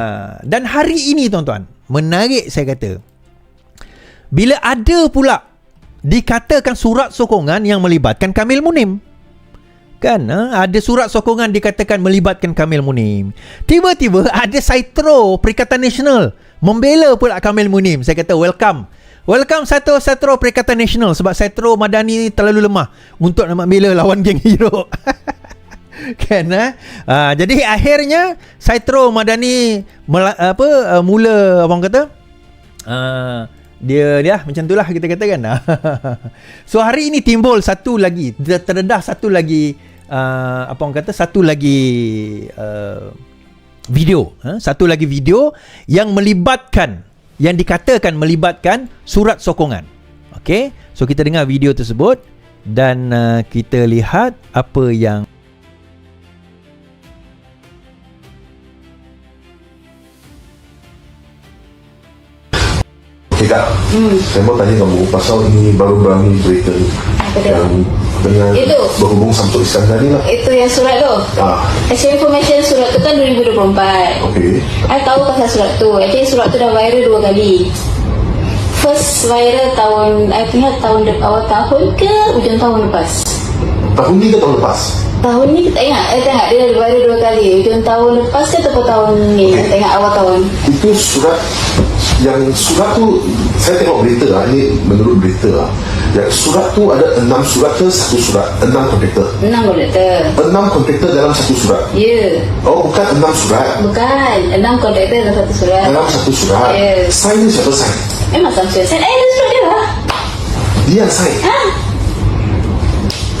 Uh, dan hari ini tuan-tuan, menarik saya kata. Bila ada pula dikatakan surat sokongan yang melibatkan Kamil Munim. Kan ha? ada surat sokongan dikatakan melibatkan Kamil Munim. Tiba-tiba ada Saitro Perikatan Nasional membela pula Kamil Munim. Saya kata welcome. Welcome Saitro Saitro Perikatan Nasional sebab Saitro Madani terlalu lemah untuk nak membela lawan geng hero. kan ha? Uh, jadi akhirnya Saitro Madani mela, apa uh, mula abang kata? Uh, dia dia macam itulah kita katakan. so hari ini timbul satu lagi terdedah satu lagi uh, apa orang kata? Satu lagi uh, video uh, satu lagi video yang melibatkan yang dikatakan melibatkan surat sokongan. Okey? So kita dengar video tersebut dan uh, kita lihat apa yang Kak, hmm. saya mau tanya kamu pasal ini baru-baru ni berita yang dengan itu. berhubung Samsul Iskandar ni lah. Itu yang surat tu. Ah. Actually information surat tu kan 2024. Okay. Saya tahu pasal surat tu. Actually surat tu dah viral dua kali. First viral tahun, I think tahun awal tahun ke ujung tahun lepas. Tahun ni ke tahun lepas? Tahun ni kita ingat, eh tengok dia dah viral dua kali. Ujung tahun lepas ke ataupun tahun ni? Okay. Tengok awal tahun. Itu surat yang surat tu saya tengok berita lah ini menurut berita lah. Yang surat tu ada enam surat ke satu surat? Enam kontraktor. Enam kontraktor. Enam kontraktor dalam satu surat? Ya. Yeah. oh bukan enam surat. Bukan. Enam kontraktor dalam satu surat. Dalam satu surat? Ya. Yeah. sign ni siapa sign? Memang Samsul sign eh surat dia lah. Dia yang sign? Ha?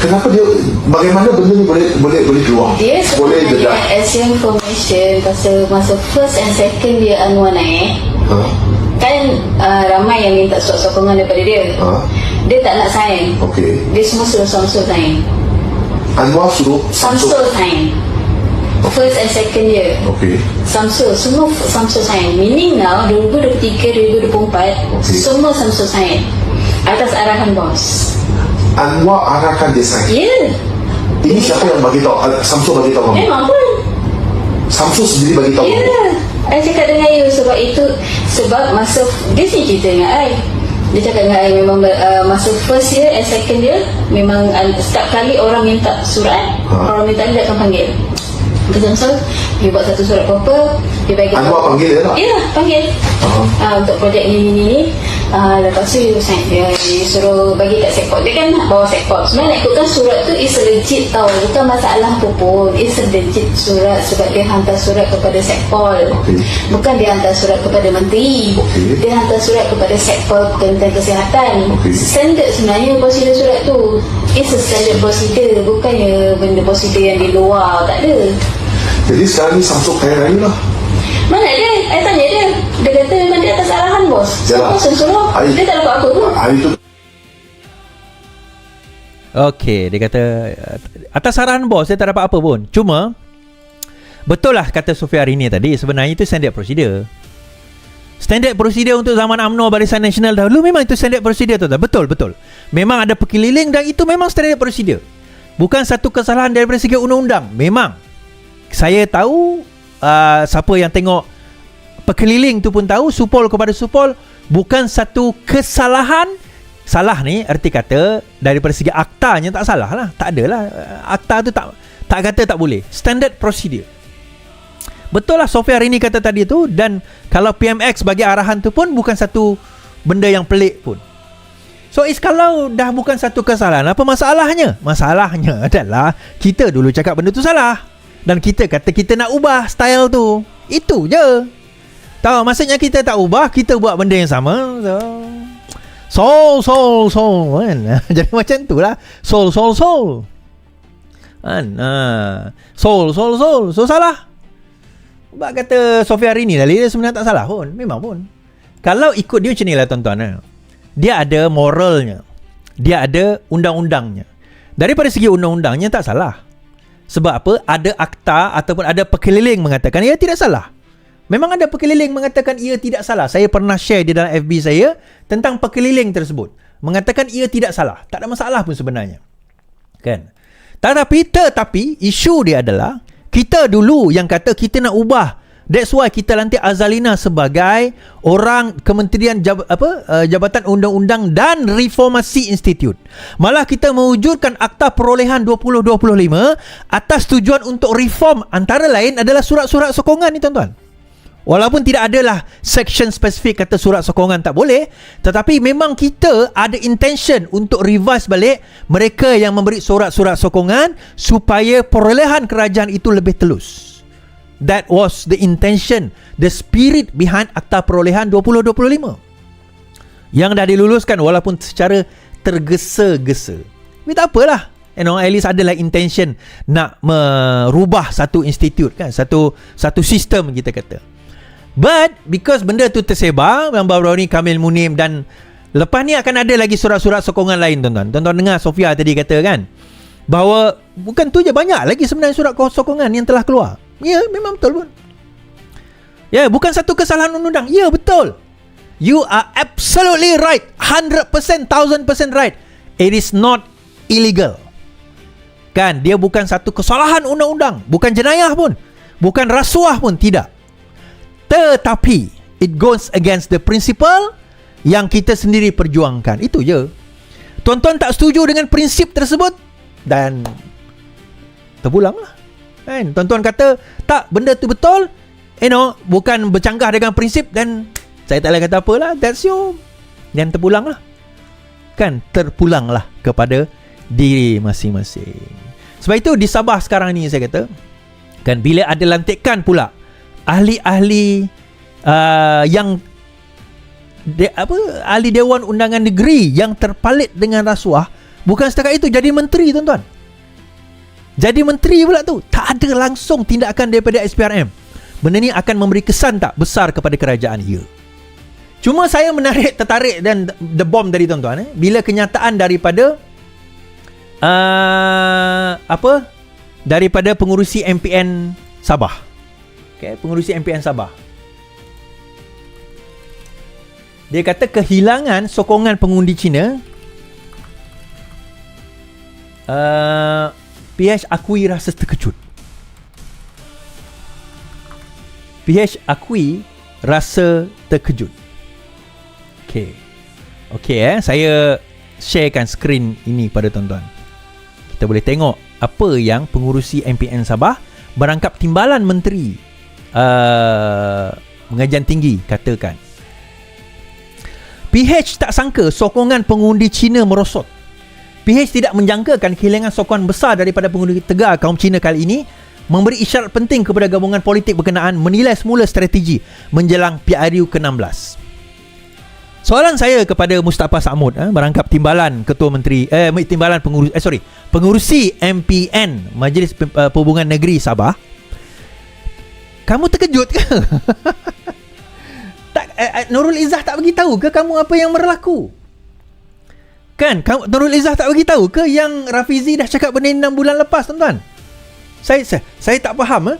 Kenapa dia bagaimana benda ni boleh boleh boleh keluar? Dia boleh dedak. As information pasal masa first and second dia Anwar naik. Ha? kan uh, ramai yang minta surat sokongan daripada dia. Ha? Dia tak nak sign. Okay. Dia semua suruh Samsul sign. Anwar suruh Samsul, Samsul sign. First and second year. Okay. Samsul semua Samsul sign. Meaning now 2023 2024 okay. semua Samsul sign atas arahan bos. Anwar arahkan dia sign. Ya. Yeah. Ini siapa yang bagi tahu? Samsul bagi tahu kamu. Memang pun. Samsul sendiri bagi tahu. Yeah. I cakap dengan you sebab itu sebab masa dia sini cerita dengan I dia cakap dengan I memang uh, masa first year and second year memang uh, setiap kali orang minta surat ha. orang minta dia akan panggil Kata so, dia buat satu surat apa-apa Dia bagi Anda panggil dia tak? Ya, panggil uh-huh. uh, Untuk projek ni, ni, ni uh, Lepas tu dia, dia, dia suruh bagi kat sekpot Dia kan bawa sekpot Sebenarnya nak ikutkan surat tu Is legit tau. Bukan masalah apa pun Is legit surat Sebab dia hantar surat kepada sekpol okay. Bukan dia hantar surat kepada menteri. Okay. Dia hantar surat kepada sekpol Tentang kesihatan. Okay. Standard sebenarnya prosedur surat tu. It's a standard procedure. Bukannya benda prosedur yang di luar. Tak ada. Jadi sekarang ni Samsung kaya raya lah mana dia? Saya tanya dia. Dia kata memang dia atas arahan bos. Siapa ya. suruh? Dia tak dapat apa pun. Hari tu Okey, dia kata atas arahan bos dia tak dapat apa pun. Cuma betul lah kata Sofia hari ni tadi sebenarnya itu standard procedure. Standard procedure untuk zaman UMNO Barisan Nasional dahulu memang itu standard procedure tu. Betul, betul. Memang ada pekeliling dan itu memang standard procedure. Bukan satu kesalahan daripada segi undang-undang. Memang. Saya tahu uh, siapa yang tengok pekeliling tu pun tahu supol kepada supol bukan satu kesalahan. Salah ni erti kata daripada segi aktanya tak salah lah. Tak adalah akta tu tak tak kata tak boleh. Standard procedure. Betul lah Sofia hari ni kata tadi tu dan kalau PMX bagi arahan tu pun bukan satu benda yang pelik pun. So is kalau dah bukan satu kesalahan Apa masalahnya? Masalahnya adalah Kita dulu cakap benda tu salah dan kita kata kita nak ubah style tu. Itu je. Tahu maksudnya kita tak ubah Kita buat benda yang sama. Soul Soul Soul kan? Jadi macam tu lah. Soul Soul Soul. Kan? Ha. Soul Soul Soul. So salah. Sebab kata Sofia hari ni Dia sebenarnya tak salah pun. Memang pun. Kalau ikut dia macam ni lah tuan-tuan eh. Dia ada moralnya. Dia ada undang-undangnya. Daripada segi undang-undangnya tak salah sebab apa? Ada akta ataupun ada pekeliling mengatakan ia tidak salah. Memang ada pekeliling mengatakan ia tidak salah. Saya pernah share di dalam FB saya tentang pekeliling tersebut. Mengatakan ia tidak salah. Tak ada masalah pun sebenarnya. Kan? Tetapi tetapi isu dia adalah kita dulu yang kata kita nak ubah That's why kita lantik Azalina sebagai orang Kementerian Jab, apa uh, Jabatan Undang-Undang dan Reformasi Institute. Malah kita mewujudkan Akta Perolehan 2025 atas tujuan untuk reform antara lain adalah surat-surat sokongan ni tuan-tuan. Walaupun tidak adalah section spesifik kata surat sokongan tak boleh Tetapi memang kita ada intention untuk revise balik Mereka yang memberi surat-surat sokongan Supaya perolehan kerajaan itu lebih telus That was the intention The spirit behind Akta Perolehan 2025 Yang dah diluluskan walaupun secara tergesa-gesa Tapi tak apalah You know, at least adalah intention nak merubah satu institut kan, satu satu sistem kita kata. But because benda tu tersebar yang baru-baru ni Kamil Munim dan lepas ni akan ada lagi surat-surat sokongan lain tuan-tuan. Tuan-tuan dengar Sofia tadi kata kan bahawa bukan tu je banyak lagi sebenarnya surat sokongan yang telah keluar. Ya, memang betul pun. Ya, bukan satu kesalahan undang-undang. Ya, betul. You are absolutely right. 100%, 1000% right. It is not illegal. Kan, dia bukan satu kesalahan undang-undang. Bukan jenayah pun. Bukan rasuah pun, tidak. Tetapi it goes against the principle yang kita sendiri perjuangkan. Itu je. Tuan-tuan tak setuju dengan prinsip tersebut dan terpulanglah. Kan? Tuan-tuan kata tak benda tu betul, you know, bukan bercanggah dengan prinsip dan saya tak boleh kata apalah. That's you. Dan terpulanglah. Kan terpulanglah kepada diri masing-masing. Sebab itu di Sabah sekarang ni saya kata kan bila ada lantikan pula ahli-ahli uh, yang de, apa ahli dewan undangan negeri yang terpalit dengan rasuah bukan setakat itu jadi menteri tuan-tuan jadi menteri pula tu tak ada langsung tindakan daripada SPRM benda ni akan memberi kesan tak besar kepada kerajaan? Ya. Cuma saya menarik tertarik dan the bomb dari tuan-tuan eh. Bila kenyataan daripada uh, apa? Daripada pengurusi MPN Sabah. Okay, pengurusi MPN Sabah. Dia kata kehilangan sokongan pengundi Cina uh, PH akui rasa terkejut. PH akui rasa terkejut. Okay. Okay eh, saya sharekan skrin ini pada tuan-tuan. Kita boleh tengok apa yang pengurusi MPN Sabah berangkap timbalan menteri uh, pengajian tinggi katakan PH tak sangka sokongan pengundi Cina merosot PH tidak menjangkakan kehilangan sokongan besar daripada pengundi tegar kaum Cina kali ini memberi isyarat penting kepada gabungan politik berkenaan menilai semula strategi menjelang PRU ke-16 Soalan saya kepada Mustafa Samud eh, berangkap timbalan ketua menteri eh timbalan pengurus eh sorry pengurusi MPN Majlis uh, Perhubungan Negeri Sabah kamu terkejut ke? tak eh, eh, Nurul Izzah tak bagi tahu ke kamu apa yang berlaku? Kan? Kamu, Nurul Izzah tak bagi tahu ke yang Rafizi dah cakap benda ni 6 bulan lepas, tuan-tuan? Saya, saya saya tak faham eh.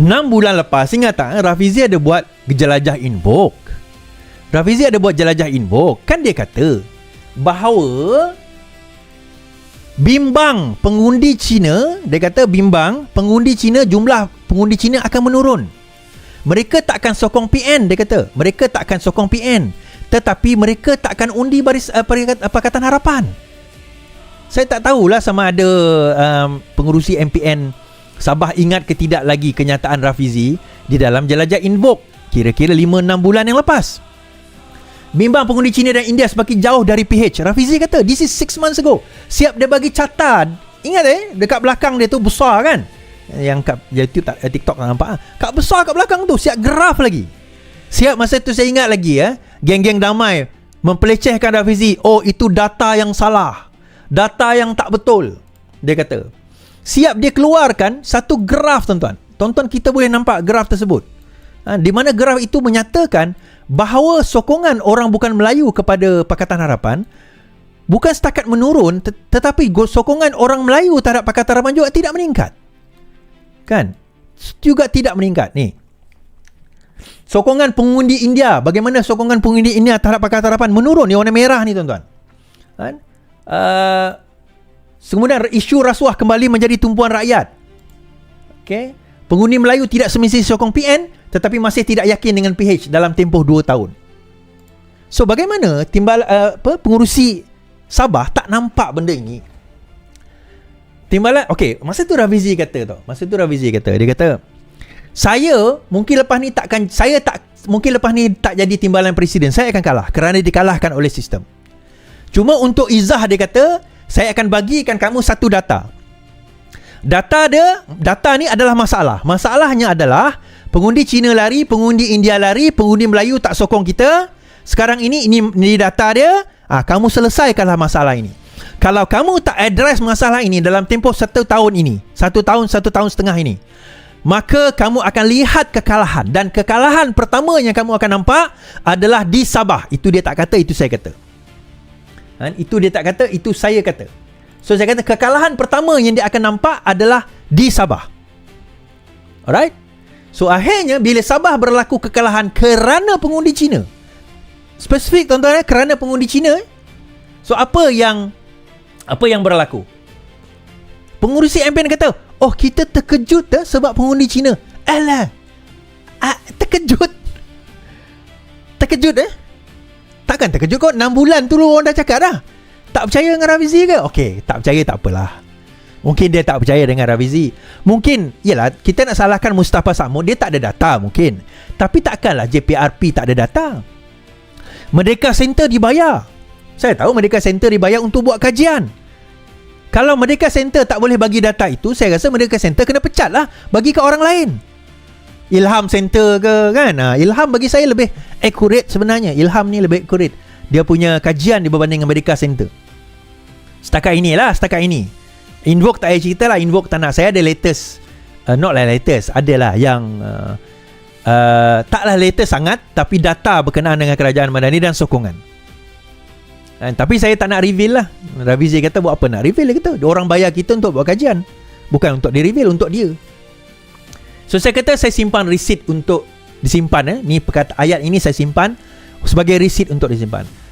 6 bulan lepas ingat tak eh, Rafizi ada buat jelajah invoke. Rafizi ada buat jelajah invoke. Kan dia kata bahawa bimbang pengundi Cina, dia kata bimbang pengundi Cina jumlah pengundi Cina akan menurun. Mereka tak akan sokong PN dia kata. Mereka tak akan sokong PN. Tetapi mereka tak akan undi baris uh, Pakatan Harapan. Saya tak tahulah sama ada um, pengurusi MPN Sabah ingat ke tidak lagi kenyataan Rafizi di dalam jelajah invoke kira-kira 5-6 bulan yang lepas. Bimbang pengundi Cina dan India semakin jauh dari PH. Rafizi kata, this is 6 months ago. Siap dia bagi catat. Ingat eh, dekat belakang dia tu besar kan? yang kat YouTube tak eh, TikTok tak nampak ah. Kat besar kat belakang tu siap graf lagi. Siap masa tu saya ingat lagi ya. Geng-geng damai mempelecehkan Rafizi. Oh itu data yang salah. Data yang tak betul. Dia kata. Siap dia keluarkan satu graf tuan-tuan. Tonton kita boleh nampak graf tersebut. Ha, di mana graf itu menyatakan bahawa sokongan orang bukan Melayu kepada Pakatan Harapan bukan setakat menurun tetapi sokongan orang Melayu terhadap Pakatan Harapan juga tidak meningkat. Kan? Juga tidak meningkat ni. Sokongan pengundi India, bagaimana sokongan pengundi India terhadap Pakatan Harapan menurun ni warna merah ni tuan-tuan. Kan? Uh, kemudian isu rasuah kembali menjadi tumpuan rakyat. Okey. Pengundi Melayu tidak semestinya sokong PN tetapi masih tidak yakin dengan PH dalam tempoh 2 tahun. So bagaimana timbal uh, apa pengurusi Sabah tak nampak benda ini? Timbalan okey, masa tu Rafizi kata tau. Masa tu Rafizi kata, dia kata saya mungkin lepas ni takkan saya tak mungkin lepas ni tak jadi timbalan presiden. Saya akan kalah kerana dikalahkan oleh sistem. Cuma untuk izah dia kata, saya akan bagikan kamu satu data. Data dia, data ni adalah masalah. Masalahnya adalah pengundi Cina lari, pengundi India lari, pengundi Melayu tak sokong kita. Sekarang ini ini, ini data dia. Ah, kamu selesaikanlah masalah ini. Kalau kamu tak address masalah ini dalam tempoh satu tahun ini, satu tahun, satu tahun setengah ini, maka kamu akan lihat kekalahan. Dan kekalahan pertama yang kamu akan nampak adalah di Sabah. Itu dia tak kata, itu saya kata. Ha, itu dia tak kata, itu saya kata. So saya kata kekalahan pertama yang dia akan nampak adalah di Sabah. Alright? So akhirnya bila Sabah berlaku kekalahan kerana pengundi Cina. Spesifik tuan-tuan eh, kerana pengundi Cina. Eh. So apa yang apa yang berlaku? Pengurusi MPN kata, "Oh, kita terkejut dah sebab pengundi Cina." Alah. Ah, terkejut. Terkejut eh? Takkan terkejut kau 6 bulan tu orang dah cakap dah. Tak percaya dengan Rafizi ke? Okey, tak percaya tak apalah. Mungkin dia tak percaya dengan Rafizi. Mungkin, yalah, kita nak salahkan Mustafa Samud, dia tak ada data mungkin. Tapi takkanlah JPRP tak ada data. Merdeka Center dibayar. Saya tahu Merdeka Center dibayar untuk buat kajian. Kalau Merdeka Center tak boleh bagi data itu, saya rasa Merdeka Center kena pecat lah. Bagi ke orang lain. Ilham Center ke kan? Ha, Ilham bagi saya lebih accurate sebenarnya. Ilham ni lebih accurate. Dia punya kajian dibanding Merdeka Center. Setakat inilah Setakat ini Invoke tak payah cerita lah Invoke tak nak Saya ada latest uh, Not lah latest Adalah yang uh, uh, Taklah latest sangat Tapi data berkenaan dengan Kerajaan Madani Dan sokongan uh, Tapi saya tak nak reveal lah. Ravizi kata Buat apa nak reveal? Dia kata Orang bayar kita untuk buat kajian. Bukan untuk di reveal Untuk dia. So saya kata Saya simpan receipt untuk Disimpan eh. Ni perkata ayat ini saya simpan Sebagai receipt untuk disimpan